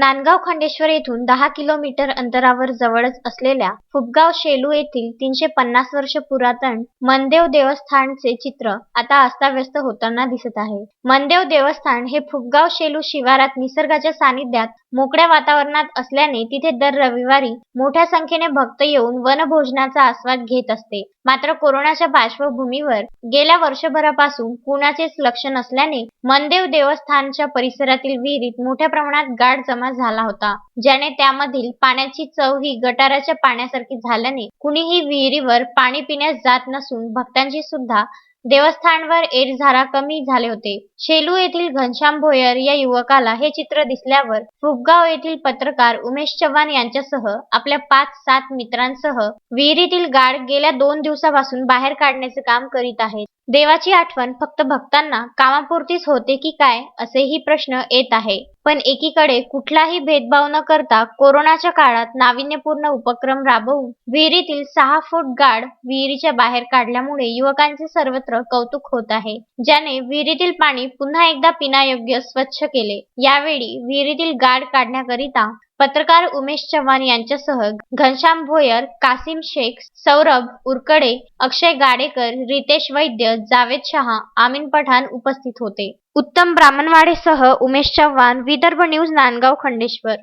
नांदगाव खंडेश्वर येथून दहा किलोमीटर अंतरावर जवळच असलेल्या फुपगाव शेलू येथील तीनशे पन्नास वर्ष पुरातन मनदेव देवस्थानचे चित्र आता अस्ताव्यस्त होताना दिसत आहे. मनदेव देवस्थान हे फुपगाव शेलू शिवारात निसर्गाच्या सानिध्यात मोकळ्या वातावरणात असल्याने तिथे दर रविवारी मोठ्या संख्येने भक्त येऊन वनभोजनाचा आस्वाद घेत असते. मात्र कोरोनाच्या पार्श्वभूमीवर गेल्या वर्षभरापासून कुणाचेच लक्ष नसल्याने मनदेव देवस्थानच्या परिसरातील विहिरीत मोठ्या प्रमाणात गाठ जमा झाला होता. ज्याने त्यामधील पाण्याची चव ही गटाराच्या पाण्यासारखी झाल्याने कुणीही विहिरीवर पाणी पिण्यास जात नसून भक्तांची सुद्धा देवस्थानवर एरझारा कमी झाले होते. शेलू येथील घनश्याम भोयर या युवकाला हे चित्र दिसल्यावर फुगगाव येथील पत्रकार उमेश चव्हाण यांच्यासह आपल्या पाच सात मित्रांसह विहिरीतील गाळ गेल्या दोन दिवसापासून बाहेर काढण्याचे काम करीत आहेत. देवाची आठवण फक्त भक्तांना कामापुरतीच होते की काय असेही प्रश्न येत आहे. पण एकीकडे कुठलाही भेदभाव न करता कोरोनाच्या काळात नाविन्यपूर्ण उपक्रम राबवून विहिरीतील सहा फूट गाड विहिरीच्या बाहेर काढल्यामुळे युवकांचे सर्वत्र कौतुक होत आहे. ज्याने विहिरीतील पाणी पुन्हा एकदा पिण्यायोग्य स्वच्छ केले. यावेळी विहिरीतील गाड काढण्याकरिता पत्रकार उमेश चव्हाण यांच्यासह घनश्याम भोयर कासिम शेख सौरभ उरकडे अक्षय गाडेकर रितेश वैद्य जावेद शहा आमीन पठाण उपस्थित होते. उत्तम ब्राह्मणवाडेसह उमेश चव्हाण विदर्भ न्यूज नांदगाव खंडेश्वर.